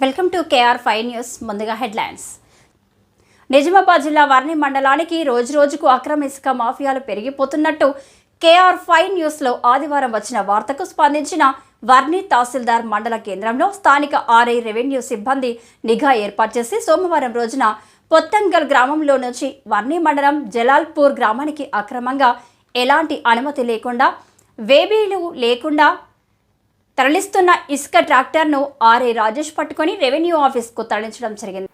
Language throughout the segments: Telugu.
Welcome to KR five news ముందుగా హెడ్లైన్స్. నిజామాబాద్ జిల్లా వర్ణి మండలానికి రోజురోజుకు అక్రమ ఇసుక మాఫియాలు పెరిగిపోతున్నట్టు కేఆర్ ఫైవ్ న్యూస్లో ఆదివారం వచ్చిన వార్తకు స్పందించిన వర్ణి తహసీల్దార్ మండల కేంద్రంలో స్థానిక ఆర్ఐ రెవెన్యూ సిబ్బంది నిఘా ఏర్పాటు చేసి సోమవారం రోజున పొత్తంగల్ గ్రామంలో నుంచి వర్ణి మండలం జలాల్పూర్ గ్రామానికి అక్రమంగా ఎలాంటి అనుమతి లేకుండా వేబీలు లేకుండా తరలిస్తున్న ఇసుక ట్రాక్టర్ను ఆర్ఏ రాజేష్ పట్టుకొని రెవెన్యూ ఆఫీస్కు తరలించడం జరిగింది.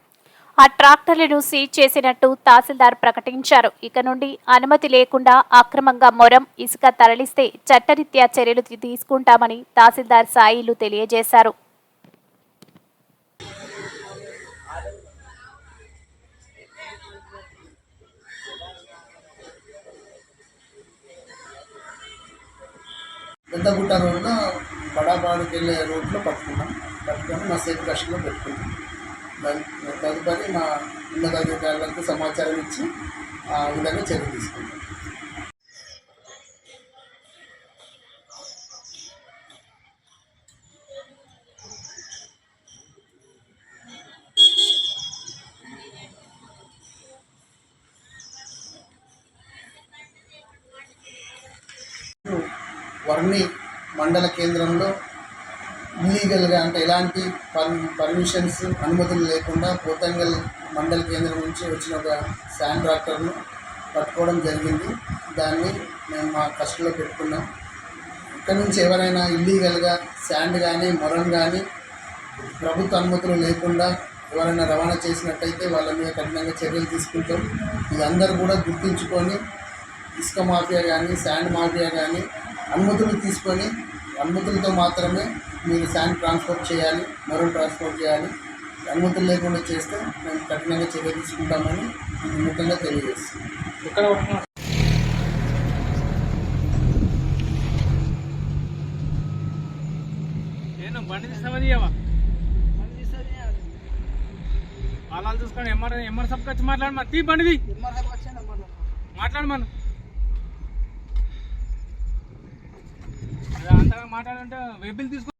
ఆ ట్రాక్టర్లను సీజ్ చేసినట్టు తహసీల్దార్ ప్రకటించారు. ఇక నుండి అనుమతి లేకుండా అక్రమంగా మొరం ఇసుక తరలిస్తే చట్టరీత్యా చర్యలు తీసుకుంటామని తహసీల్దార్ సాయిలు తెలియజేశారు. పెద్దగుట్ట రోడ్లో బడాబాడుకి వెళ్ళే రోడ్లో పట్టుకున్నాం. పట్టుకొని మా సేఫ్ కస్టడీలో పెట్టుకున్నాం. దాని తదుపరి మా ఉన్నతాధికారులకు సమాచారం ఇచ్చి ఆ విధంగా చర్య తీసుకున్నాం. వర్ణి మండల కేంద్రంలో ఇల్లీగల్గా అంటే ఎలాంటి పర్ పర్మిషన్స్ అనుమతులు లేకుండా పోతంగల్ మండల కేంద్రం నుంచి వచ్చిన ఒక శాండ్ ట్రాక్టర్ను పట్టుకోవడం జరిగింది. దాన్ని మేము మా కష్టంలో పెట్టుకున్నాం. ఇక్కడ నుంచి ఎవరైనా ఇల్లీగల్గా శాండ్ కానీ మొరం కానీ ప్రభుత్వ అనుమతులు లేకుండా ఎవరైనా రవాణా చేసినట్టయితే వాళ్ళ మీద కఠినంగా చర్యలు తీసుకుంటాం. ఇది అందరూ కూడా గుర్తుంచుకొని ఇసుక మాఫియా కానీ శాండ్ మాఫియా కానీ అనుమతులు తీసుకొని అనుమతులతో మాత్రమే మీరు శాండ్ ట్రాన్స్పోర్ట్ చేయాలి మరో ట్రాన్స్పోర్ట్ చేయాలి. అనుమతులు లేకుండా చేస్తే మేము కఠినంగా చర్య తీసుకుంటామని ముఖ్యంగా తెలియజేస్తాం నేను బండి తీస్తామని వాళ్ళు చూసుకొని ఎంఆర్ ఎంఆర్ సబ్కి వచ్చి మాట్లాడు మరి. తీ బండిది. మాట్లాడు మాట్లాడాలంటే అంతగా మాట్లాడంటే వెబ్బిల్ తీసుకో